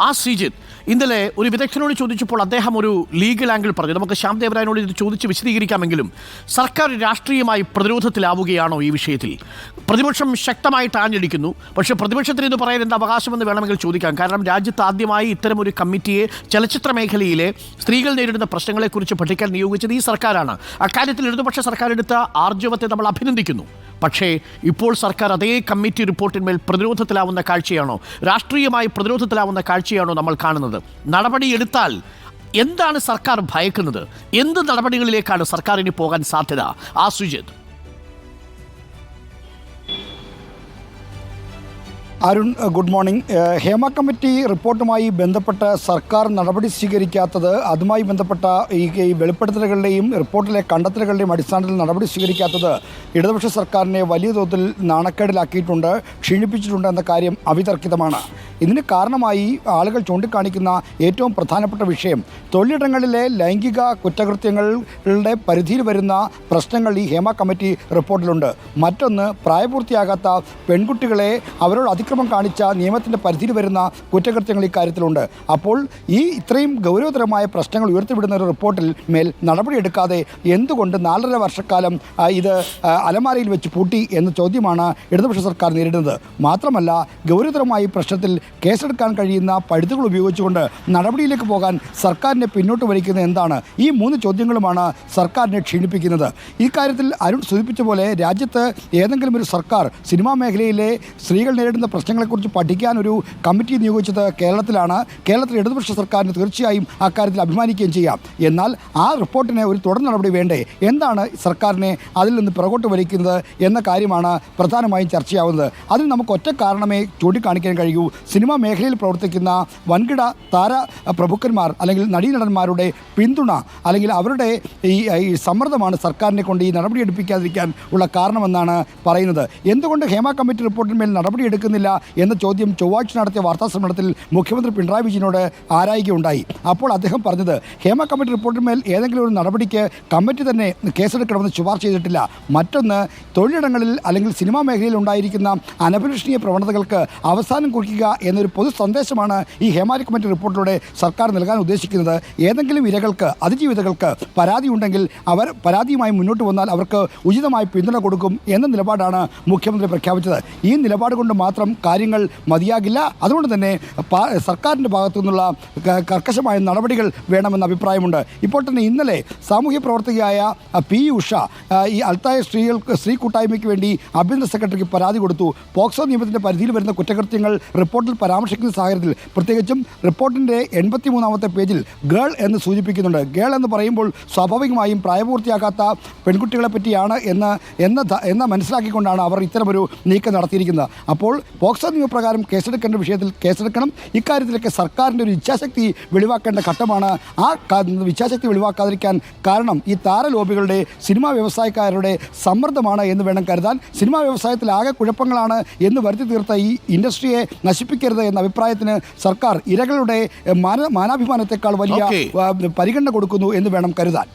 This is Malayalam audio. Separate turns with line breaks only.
ആ ശ്രീജിത്ത് ഇന്നലെ ഒരു വിദഗ്ധനോട് ചോദിച്ചപ്പോൾ അദ്ദേഹം ഒരു ലീഗൽ ആംഗിൾ പറഞ്ഞു. നമുക്ക് ശ്യാം ദേവരായനോട് ഇത് ചോദിച്ച് വിശദീകരിക്കാമെങ്കിലും സർക്കാർ രാഷ്ട്രീയമായി പ്രതിരോധത്തിലാവുകയാണോ ഈ വിഷയത്തിൽ? പ്രതിപക്ഷം ശക്തമായിട്ട് ആഞ്ഞടിക്കുന്നു. പക്ഷേ പ്രതിപക്ഷത്തിന് ഇത് പറയാൻ എന്ത് അവകാശമെന്ന് വേണമെങ്കിൽ ചോദിക്കാം. കാരണം രാജ്യത്ത് ആദ്യമായി ഇത്തരമൊരു കമ്മിറ്റിയെ ചലച്ചിത്ര മേഖലയിലെ സ്ത്രീകൾ നേരിടുന്ന പ്രശ്നങ്ങളെക്കുറിച്ച് പഠിക്കാൻ നിയോഗിച്ചത് ഈ സർക്കാരാണ്. അക്കാര്യത്തിൽ ഇടതുപക്ഷ സർക്കാർ എടുത്ത ആർജവത്തെ നമ്മൾ അഭിനന്ദിക്കുന്നു. പക്ഷേ ഇപ്പോൾ സർക്കാർ അതേ കമ്മിറ്റി റിപ്പോർട്ടിന്മേൽ പ്രതിരോധത്തിലാവുന്ന കാഴ്ചയാണോ? രാഷ്ട്രീയമായി പ്രതിരോധത്തിലാവുന്ന കാഴ്ചയാണോ നമ്മൾ കാണുന്നത്? നടപടിയെടുത്താൽ എന്താണ് സർക്കാർ ഭയക്കുന്നത്? എന്ത് നടപടികളിലേക്കാണ് സർക്കാരിന് പോകാൻ സാധ്യത? ആ Sujith.
Arun good morning. Hema committee റിപ്പോർട്ടുമായി ബന്ധപ്പെട്ട് സർക്കാർ നടപടി സ്വീകരിക്കാത്തത് അതുമായി ബന്ധപ്പെട്ട ഈ വെളിപ്പെടുത്തലുകളുടെയും റിപ്പോർട്ടിലെ കണ്ടെത്തലുകളുടെയും അടിസ്ഥാനത്തിൽ നടപടി സ്വീകരിക്കാത്തത് ഇടതുപക്ഷ സർക്കാരിനെ വലിയ തോതിൽ നാണക്കേടിലാക്കിയിട്ടുണ്ട് ക്ഷീണിപ്പിച്ചിട്ടുണ്ട് എന്ന കാര്യം അവിതർക്കിതമാണ്. ഇതിന് കാരണമായി ആളുകൾ ചൂണ്ടിക്കാണിക്കുന്ന ഏറ്റവും പ്രധാനപ്പെട്ട വിഷയം. തൊഴിലിടങ്ങളിലെ ലൈംഗിക കുറ്റകൃത്യങ്ങളുടെ പരിധിയിൽ വരുന്ന പ്രശ്നങ്ങൾ ഈ ഹേമ കമ്മിറ്റി റിപ്പോർട്ടിലുണ്ട്. മറ്റൊന്ന് പ്രായപൂർത്തിയാകാത്ത പെൺകുട്ടികളെ അവരോട് അതിക്രമം കാണിച്ച നിയമത്തിന്റെ പരിധിയിൽ വരുന്ന കുറ്റകൃത്യങ്ങൾ ഇക്കാര്യത്തിലുണ്ട് അപ്പോൾ ഈ ഇത്രയും ഗൗരവതരമായ പ്രശ്നങ്ങൾ ഉയർത്തിവിടുന്ന ഒരു റിപ്പോർട്ടിൽ മേൽ നടപടിയെടുക്കാതെ എന്തുകൊണ്ട് നാലര വർഷക്കാലം ഇത് അലമാരയിൽ വെച്ച് പൂട്ടി എന്ന ചോദ്യമാണ് ഇടതുപക്ഷ സർക്കാർ നേരിടുന്നത്. മാത്രമല്ല ഗൗരവതരമായ പ്രശ്നത്തിൽ കേസെടുക്കാൻ കഴിയുന്ന പഴുതുകൾ ഉപയോഗിച്ചുകൊണ്ട് നടപടിയിലേക്ക് പോകാൻ സർക്കാരിനെ പിന്നോട്ട് വലിക്കുന്നത് എന്താണ്? ഈ മൂന്ന് ചോദ്യങ്ങളുമാണ് സർക്കാരിനെ ക്ഷീണിപ്പിക്കുന്നത്. ഇക്കാര്യത്തിൽ അരുൺ സൂചിപ്പിച്ച പോലെ രാജ്യത്ത് ഏതെങ്കിലും ഒരു സർക്കാർ സിനിമാ മേഖലയിലെ സ്ത്രീകൾ നേരിടുന്ന പ്രശ്നങ്ങളെക്കുറിച്ച് പഠിക്കാൻ ഒരു കമ്മിറ്റി നിയോഗിച്ചത് കേരളത്തിലാണ്. കേരളത്തിലെ ഇടതുപക്ഷ സർക്കാരിന് തീർച്ചയായും അക്കാര്യത്തിൽ അഭിമാനിക്കുകയും ചെയ്യാം. എന്നാൽ ആ റിപ്പോർട്ടിന് ഒരു തുടർ നടപടി വേണ്ടേ? എന്താണ് സർക്കാരിനെ അതിൽ നിന്ന് പുറകോട്ട് വലിക്കുന്നത് എന്ന കാര്യമാണ് പ്രധാനമായും ചർച്ചയാവുന്നത്. അതിന് നമുക്ക് ഒറ്റ കാരണമേ ചൂണ്ടിക്കാണിക്കാൻ കഴിയൂ. സിനിമാ മേഖലയിൽ പ്രവർത്തിക്കുന്ന വൻകിട താര പ്രഭുക്കന്മാർ അല്ലെങ്കിൽ നടീനടന്മാരുടെ പിന്തുണ അല്ലെങ്കിൽ അവരുടെ ഈ സമ്മർദ്ദമാണ് സർക്കാരിനെ കൊണ്ട് ഈ നടപടി എടുപ്പിക്കാതിരിക്കാൻ ഉള്ള കാരണമെന്നാണ് പറയുന്നത്. എന്തുകൊണ്ട് ഹേമ കമ്മിറ്റി റിപ്പോർട്ടിന്മേൽ നടപടിയെടുക്കുന്നില്ല എന്ന ചോദ്യം ചൊവ്വാഴ്ച നടത്തിയ വാർത്താ സമ്മേളനത്തിൽ മുഖ്യമന്ത്രി പിണറായി വിജയനോട് ആരായുകയുണ്ടായി. അപ്പോൾ അദ്ദേഹം പറഞ്ഞത് ഹേമ കമ്മിറ്റി റിപ്പോർട്ടിന്മേൽ ഏതെങ്കിലും ഒരു നടപടിക്ക് കമ്മിറ്റി തന്നെ കേസെടുക്കണമെന്ന് ശുപാർശ ചെയ്തിട്ടില്ല. മറ്റൊന്ന് തൊഴിലിടങ്ങളിൽ അല്ലെങ്കിൽ സിനിമാ മേഖലയിൽ ഉണ്ടായിരിക്കുന്ന അനഭിലഷണീയ പ്രവണതകൾക്ക് അവസാനം കുറിക്കുക എന്നൊരു പൊതു സന്ദേശമാണ് ഈ ഹേമാരി കമ്മിറ്റി റിപ്പോർട്ടിലൂടെ സർക്കാർ നൽകാൻ ഉദ്ദേശിക്കുന്നത്. ഏതെങ്കിലും ഇരകൾക്ക് അതിജീവിതകൾക്ക് പരാതി ഉണ്ടെങ്കിൽ അവർ പരാതിയുമായി മുന്നോട്ട് വന്നാൽ അവർക്ക് ഉചിതമായ പിന്തുണ കൊടുക്കും എന്ന നിലപാടാണ് മുഖ്യമന്ത്രി പ്രഖ്യാപിച്ചത്. ഈ നിലപാട് കൊണ്ട് മാത്രം കാര്യങ്ങൾ മതിയാകില്ല. അതുകൊണ്ട് തന്നെ സർക്കാരിന്റെ ഭാഗത്തു നിന്നുള്ള കർക്കശമായ നടപടികൾ വേണമെന്ന അഭിപ്രായമുണ്ട്. ഇപ്പോൾ തന്നെ ഇന്നലെ സാമൂഹ്യ പ്രവർത്തകയായ പി ഉഷ ഈ അൽത്തായ സ്ത്രീകൾക്ക് സ്ത്രീ കൂട്ടായ്മയ്ക്ക് വേണ്ടി ആഭ്യന്തര സെക്രട്ടറിക്ക് പരാതി കൊടുത്തു. പോക്സോ നിയമത്തിന്റെ പരിധിയിൽ വരുന്ന കുറ്റകൃത്യങ്ങൾ റിപ്പോർട്ടിൽ പരാമർശിക്കുന്ന സാഹചര്യത്തിൽ പ്രത്യേകിച്ചും റിപ്പോർട്ടിന്റെ എൺപത്തി മൂന്നാമത്തെ പേജിൽ ഗേൾ എന്ന് സൂചിപ്പിക്കുന്നുണ്ട്. ഗേൾ എന്ന് പറയുമ്പോൾ സ്വാഭാവികമായും പ്രായപൂർത്തിയാകാത്ത പെൺകുട്ടികളെ പറ്റിയാണ് എന്ന് എന്ന എന്ന മനസ്സിലാക്കിക്കൊണ്ടാണ് അവർ ഇത്തരമൊരു നീക്കം നടത്തിയിരിക്കുന്നത്. അപ്പോൾ പോക്സോ നിയമപ്രകാരം കേസെടുക്കേണ്ട വിഷയത്തിൽ കേസെടുക്കണം. ഇക്കാര്യത്തിലൊക്കെ സർക്കാരിന്റെ ഒരു ഇച്ഛാശക്തി വെളിവാക്കേണ്ട ഘട്ടമാണ് ആ ഇച്ഛാശക്തി വെളിവാക്കാതിരിക്കാൻ കാരണം ഈ താരലോബികളുടെ സിനിമാ വ്യവസായക്കാരുടെ സമ്മർദ്ദമാണ് എന്ന് വേണം കരുതാൻ. സിനിമാ വ്യവസായത്തിൽ ആകെ കുഴപ്പങ്ങളാണ് എന്ന് വരുത്തി തീർത്ത ഈ ഇൻഡസ്ട്രിയെ നശിപ്പിക്കരുത് എന്ന അഭിപ്രായത്തിന് സർക്കാർ ഇരകളുടെ മാന മാനാഭിമാനത്തെക്കാൾ വലിയ പരിഗണന കൊടുക്കുന്നു എന്ന് വേണം കരുതാൻ.